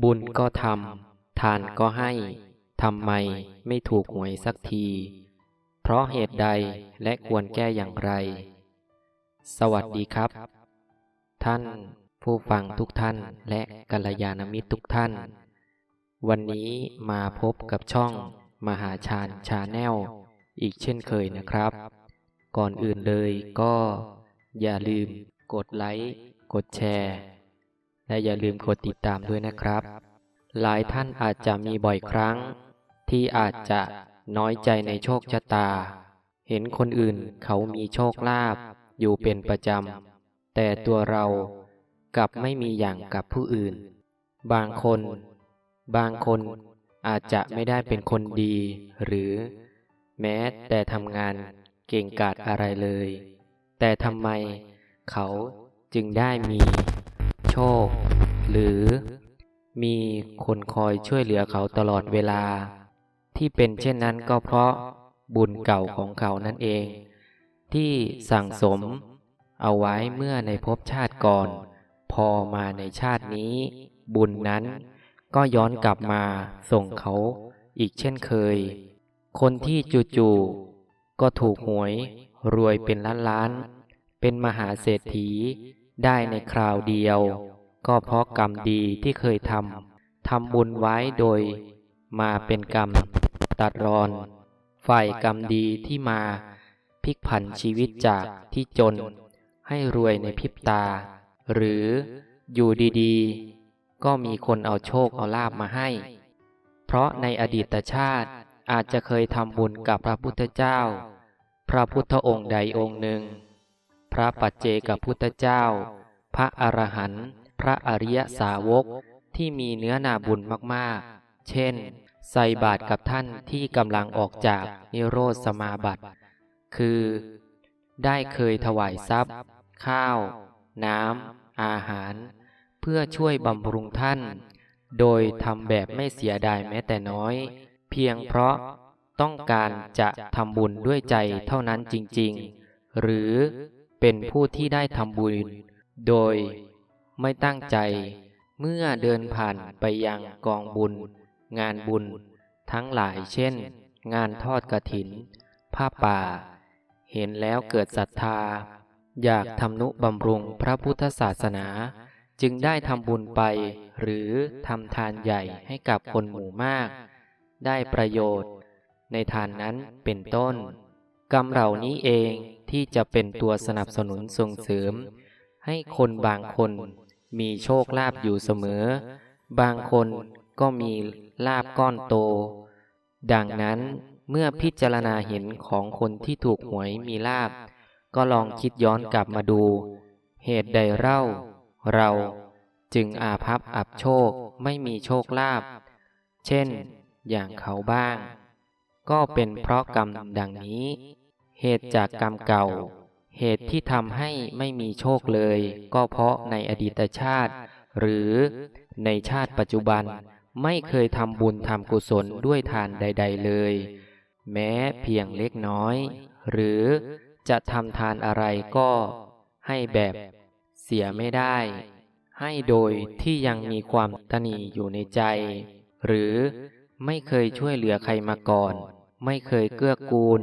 บุญก็ทำทานก็ให้ทำไมไม่ถูกหวยสักที เพราะเหตุใดและควรแก้อย่างไร สวัสดีครับ ท่านผู้ฟังทุกท่านและกัลยาณมิตรทุกท่าน วันนี้มาพบกับช่องมหาชาญชาแนลอีกเช่นเคยนะครับ ก่อนอื่นเลยก็อย่าลืมกดไลค์ กดแชร์ และอย่าลืมกดติดตามด้วยนะครับ หลายท่านอาจจะมีบ่อยครั้ง ที่อาจจะน้อยใจในโชคชะตา เห็นคนอื่นเขามีโชคลาภอยู่เป็นประจำ แต่ตัวเรากลับไม่มีอย่างกับผู้อื่น บางคน บางคนอาจจะไม่ได้เป็นคนดี หรือแม้แต่ทำงานเก่งกาจอะไรเลย แต่ทำไมเขาจึงได้มี โชค หรือมีคนคอยช่วยเหลือเขาตลอดเวลา ที่เป็นเช่นนั้นก็เพราะบุญเก่าของเขานั่นเอง ที่สั่งสมเอาไว้เมื่อในภพชาติก่อน พอมาในชาตินี้ บุญนั้นก็ย้อนกลับมาส่งเขาอีกเช่นเคย คนที่จู่ๆก็ถูกหวยรวยเป็นล้านล้านๆเป็นมหาเศรษฐีได้ในคราวเดียว ก็เพราะกรรมดีที่เคยทำทำบุญไว้โดยมาเป็นกรรมตัดรอน ฝ่ายกรรมดีที่มาพลิกผันชีวิตจากที่จน ให้รวยในพริบตา หรืออยู่ดีๆ ก็มีคนเอาโชคเอาลาบมาให้ เพราะในอดีตชาติอาจจะเคยทำบุญกับพระพุทธเจ้า พระพุทธองค์ใดองค์หนึ่ง พระปัจเจกับพุทธเจ้า พระอรหันต์ พระอริยสาวกที่มีเนื้อนาบุญมากๆ เช่น ใส่บาตรกับท่านที่กำลังออกจากนิโรธสมาบัติ คือ ได้เคยถวายทรัพย์ ข้าว น้ำ อาหาร เพื่อช่วยบำรุงท่าน โดยทำแบบไม่เสียดายแม้แต่น้อย เพียงเพราะต้องการจะทำบุญด้วยใจเท่านั้นจริง ๆ หรือเป็นผู้ที่ได้ทำบุญ โดย ไม่ตั้งใจ เมื่อเดินผ่านไปยังกองบุญ งานบุญ ทั้งหลายเช่น งานทอดกระถิน ผ้าป่า เห็นแล้วเกิดศรัทธา อยากทำนุบำรุงพระพุทธศาสนา จึงได้ทำบุญไป หรือทำทานใหญ่ให้กับคนหมู่มาก ได้ประโยชน์ ในทานนั้นเป็นต้น กรรมเหล่านี้เองที่จะเป็นตัวสนับสนุนส่งเสริมให้คนบางคน มีโชคลาภอยู่เสมอ บางคนก็มีลาบก้อนโต ดังนั้นเมื่อพิจารณาเห็นของคนที่ถูกหวยมีลาบ ก็ลองคิดย้อนกลับมาดู เหตุใดเล่า เราจึงอาภัพอับโชคไม่มีโชคลาภเช่น อย่างเขาบ้าง ก็เป็นเพราะกรรมดังนี้ เหตุจากกรรมเก่า เหตุที่ทำให้ไม่มีโชคเลย ก็เพราะในอดีตชาติ หรือในชาติปัจจุบันไม่เคยทำบุญทำกุศลด้วยทานใด ๆเลย แม้เพียงเล็กน้อย หรือจะทำทานอะไรก็ให้แบบเสียไม่ได้ ให้โดยที่ยังมีความตนีอยู่ในใจ หรือไม่เคยช่วยเหลือใครมาก่อน ไม่เคยเกื้อกูล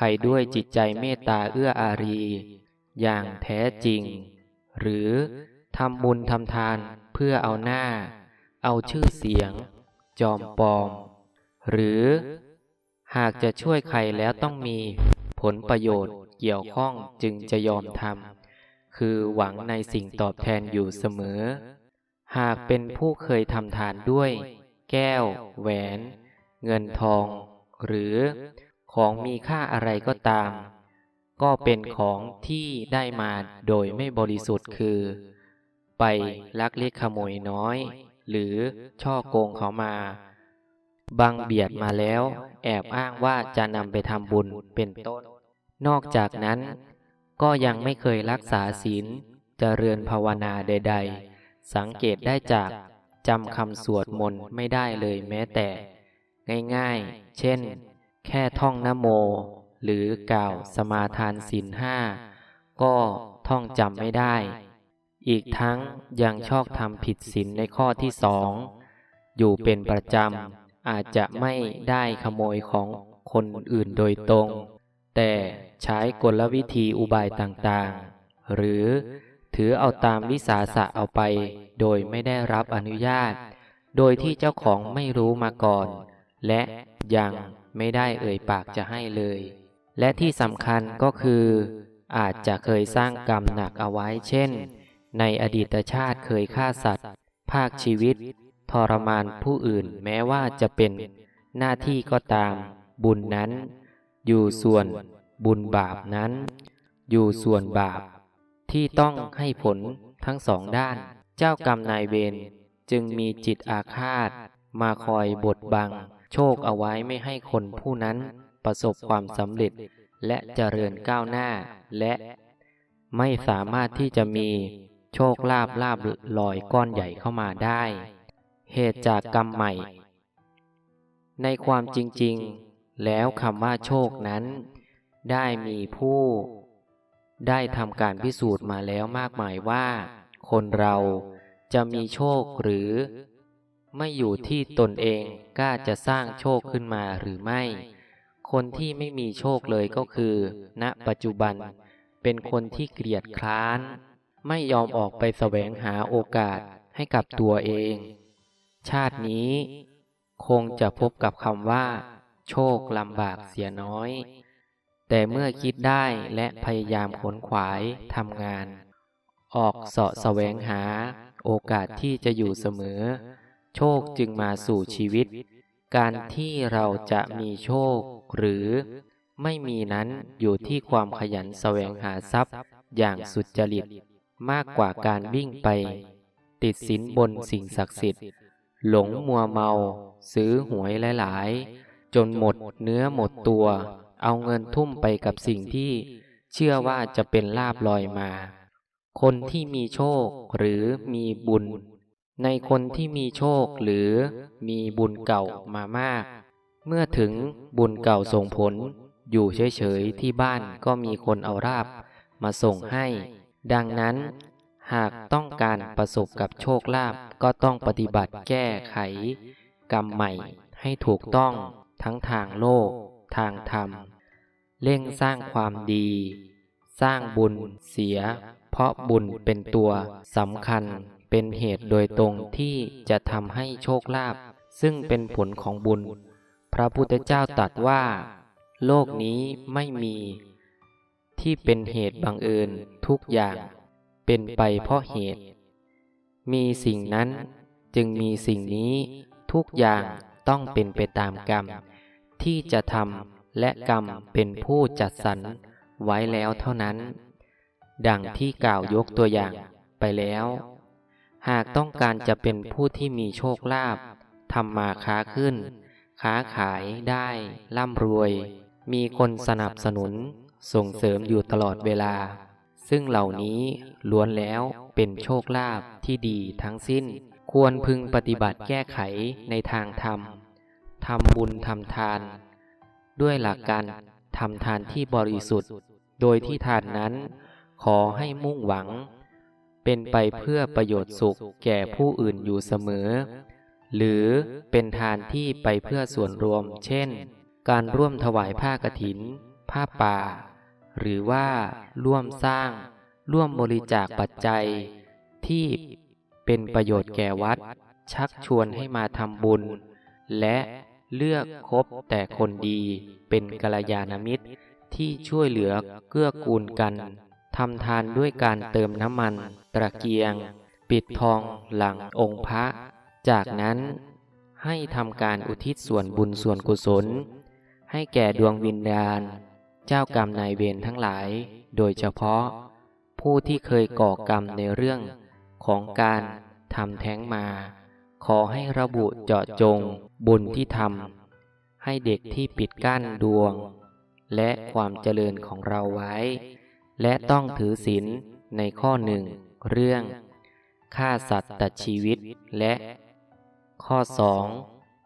ครด้วยจิตใจเมตตาเอื้ออารี อย่างแท้จริง หรือทำบุญทำทานเพื่อเอาหน้า เอาชื่อเสียง จอมปลอม หรือหากจะช่วยใครแล้วต้องมีผลประโยชน์เกี่ยวข้องจึงจะยอมทำคือหวังในสิ่งตอบแทนอยู่เสมอ หากเป็นผู้เคยทำทานด้วย แก้ว แหวน เงินทอง หรือ ของมีค่าอะไรก็ตาม ก็เป็นของที่ได้มาโดยไม่บริสุทธิ์คือ ไปลักเล็กขโมยน้อย หรือช่อโกงเขามาบังเบียดมาแล้ว แอบอ้างว่าจะนำไปทำบุญเป็นต้น นอกจากนั้น ก็ยังไม่เคยรักษาศีลเจริญภาวนาใด ๆ สังเกตได้จากจำคำสวดมนต์ไม่ได้เลยแม้แต่ ง่ายๆ เช่น แค่ท่องนโม หรือกล่าวสมาทานศีลห้าก็ท่องจำไม่ได้ อีกทั้งยังชอบทำผิดศีลในข้อที่สองอยู่เป็นประจำอาจจะไม่ได้ขโมยของคนอื่นโดยตรง แต่ใช้กลวิธีอุบายต่างๆ หรือถือเอาตามวิสาสะเอาไป โดยไม่ได้รับอนุญาต โดยที่เจ้าของไม่รู้มาก่อน และยัง ไม่ได้เอ่ยปากจะให้เลย และที่สำคัญก็คือ อาจจะเคยสร้างกรรมหนักเอาไว้เช่น ในอดีตชาติเคยฆ่าสัตว์ ภาคชีวิต ทรมานผู้อื่นแม้ว่าจะเป็นหน้าที่ก็ตาม บุญนั้น อยู่ส่วนบุญบาปนั้น อยู่ส่วนบาป ที่ต้องให้ผลทั้งสองด้าน เจ้ากรรมนายเวรจึงมีจิตอาฆาต มาคอยบดบัง โชคเอาไว้ไม่ให้คนผู้นั้นประสบความสำเร็จ และเจริญก้าวหน้า และไม่สามารถที่จะมีโชคลาภลาบลอยก้อนใหญ่เข้ามาได้ เหตุจากกรรมใหม่ ในความจริงๆ แล้วคำว่าโชคนั้น ได้มีผู้ ได้ทำการพิสูจน์มาแล้วมากมายว่า คนเราจะมีโชคหรือ ไม่อยู่ที่ตนเองกล้าจะสร้างโชคขึ้นมาหรือไม่ คนที่ไม่มีโชคเลยก็คือ ณ ปัจจุบัน เป็นคนที่เกลียดคร้าน ไม่ยอมออกไปแสวงหาโอกาสให้กับตัวเอง ชาตินี้ คงจะพบกับคำว่า โชคลำบากเสียน้อย แต่เมื่อคิดได้และพยายามขนขวายทำงาน ออกเสาะแสวงหาโอกาสที่จะอยู่เสมอ โชคจึงมาสู่ชีวิต การที่เราจะมีโชคหรือไม่มีนั้นอยู่ที่ความขยันแสวงหาทรัพย์อย่างสุดจริตมากกว่าการวิ่งไป ติดสินบนสิ่งศักดิ์สิทธิ์ หลงมัวเมา ซื้อหวยหลาย ๆ จนหมดเนื้อหมดตัว เอาเงินทุ่มไปกับสิ่งที่เชื่อว่าจะเป็นลาบลอยมา คนที่มีโชคหรือมีบุญ ในคนที่มีโชคหรือมีบุญเก่ามามาก เมื่อถึงบุญเก่าส่งผล อยู่เฉยๆที่บ้านก็มีคนเอาราบมาส่งให้ ดังนั้น หากต้องการประสบกับโชคลาภก็ต้องปฏิบัติแก้ไข กรรมใหม่ให้ถูกต้องทั้งทางโลก ทางธรรม เร่งสร้างความดี สร้างบุญเสีย เพราะบุญเป็นตัวสำคัญ เป็นเหตุโดยตรงที่จะทำให้โชคลาภซึ่งเป็นผลของบุญ พระพุทธเจ้าตรัสว่า โลกนี้ไม่มี ที่เป็นเหตุบังเอิญทุกอย่าง เป็นไปเพราะเหตุ มีสิ่งนั้นจึงมีสิ่งนี้ทุกอย่างต้องเป็นไปตามกรรม ที่จะทำและกรรมเป็นผู้จัดสรรไว้แล้วเท่านั้น ดังที่กล่าวยกตัวอย่างไปแล้ว หากต้องการจะเป็นผู้ที่มีโชคลาภทำมาค้าขึ้น ค้าขายได้ร่ำรวย มีคนสนับสนุนส่งเสริมอยู่ตลอดเวลา ซึ่งเหล่านี้ล้วนแล้วเป็นโชคลาภที่ดีทั้งสิ้น ควรพึงปฏิบัติแก้ไขในทางธรรมทำบุญทำทาน ด้วยหลักการทำทานที่บริสุทธิ์ โดยที่ทานนั้นขอให้มุ่งหวัง เป็นไปเพื่อประโยชน์สุขแก่ผู้อื่นอยู่เสมอ หรือเป็นทานที่ไปเพื่อส่วนรวม เช่น การร่วมถวายผ้ากฐิน ผ้าป่า หรือว่าร่วมสร้าง ร่วมบริจาคปัจจัย ที่เป็นประโยชน์แก่วัด ชักชวนให้มาทำบุญ และเลือกคบแต่คนดีเป็นกัลยาณมิตรที่ช่วยเหลือเกื้อกูลกัน ทำทานด้วยการเติมน้ำมัน ตะเกียง ปิดทองหลังองค์พระ จากนั้นให้ทำการอุทิศส่วนบุญส่วนกุศล ให้แก่ดวงวิญญาณ เจ้ากรรมนายเวรทั้งหลาย โดยเฉพาะ ผู้ที่เคยก่อกรรมในเรื่องของการทำแท้งมา ขอให้ระบุเจาะจงบุญที่ทำให้เด็กที่ปิดกั้นดวง และความเจริญของเราไว้ และต้องถือศีลในข้อหนึ่งเรื่องฆ่าสัตว์ตัดชีวิตและ ข้อสอง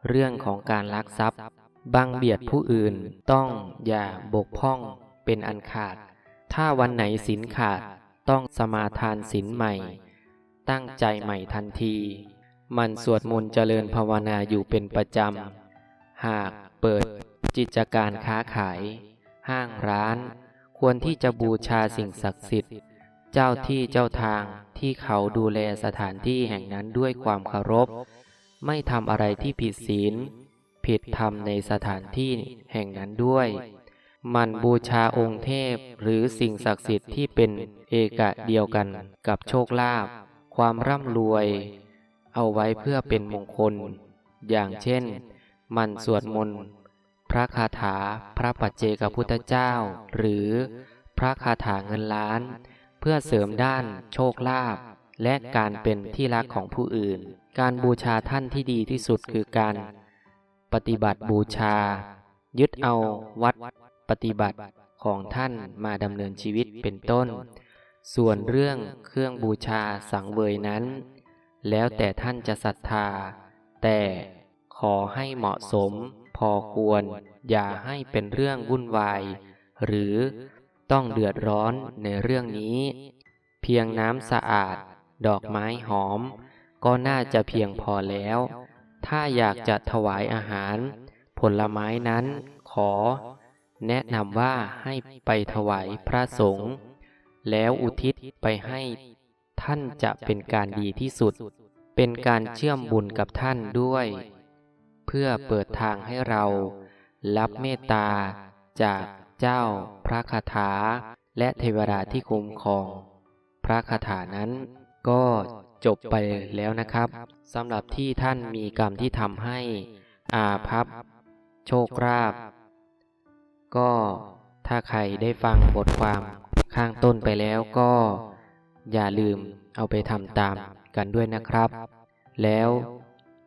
เรื่องของการลักทรัพย์ บังเบียดผู้อื่นต้องอย่าบกพร่องเป็นอันขาด ถ้าวันไหนศีลขาดต้องสมาทานศีลใหม่ ตั้งใจใหม่ทันที มันสวดมนต์เจริญภาวนาอยู่เป็นประจำ หากเปิดกิจการค้าขาย ห้างร้าน ควรที่จะบูชาสิ่งศักดิ์สิทธิ์ เจ้าที่เจ้าทางที่เขาดูแลสถานที่แห่งนั้นด้วยความเคารพ ไม่ทำอะไรที่ผิดศีล ผิดธรรมในสถานที่แห่งนั้นด้วย มันบูชาองค์เทพหรือสิ่งศักดิ์สิทธิ์ที่เป็นเอกะเดียวกันกับโชคลาภความร่ำรวย เอาไว้เพื่อเป็นมงคล อย่างเช่น มันสวดมนต์ ระคาถาพระปัจเจกพุทธเจ้า หรือพระคาถาเงินล้าน เพื่อเสริมด้านโชคลาภและการเป็นที่รักของผู้อื่น การบูชาท่านที่ดีที่สุดคือการ ปฏิบัติบูชา ยึดเอาวัดปฏิบัติของท่านมาดำเนินชีวิตเป็นต้น ส่วนเรื่องเครื่องบูชาสังเวยนั้น แล้วแต่ท่านจะศรัทธา แต่ขอให้เหมาะสม พอควร อย่าให้เป็นเรื่องวุ่นวาย หรือต้องเดือดร้อนในเรื่องนี้ เพียงน้ำสะอาด ดอกไม้หอม ก็น่าจะเพียงพอแล้ว ถ้าอยากจะถวายอาหาร ผลไม้นั้นขอ แนะนำว่าให้ไปถวายพระสงฆ์แล้วอุทิศไปให้ท่านจะเป็นการดีที่สุด เป็นการเชื่อมบุญกับท่านด้วย เพื่อเปิดทางให้เรา รับเมตตาจากเจ้าพระคาถา และเทวดาที่คุ้มครอง พระคาถานั้นก็จบไปแล้วนะครับสำหรับที่ท่านมีกรรมที่ทำให้อาภัพ โชคราบ ก็ถ้าใครได้ฟังบทความข้างต้นไปแล้วก็ อย่าลืมเอาไปทำตามกันด้วยนะครับ แล้ว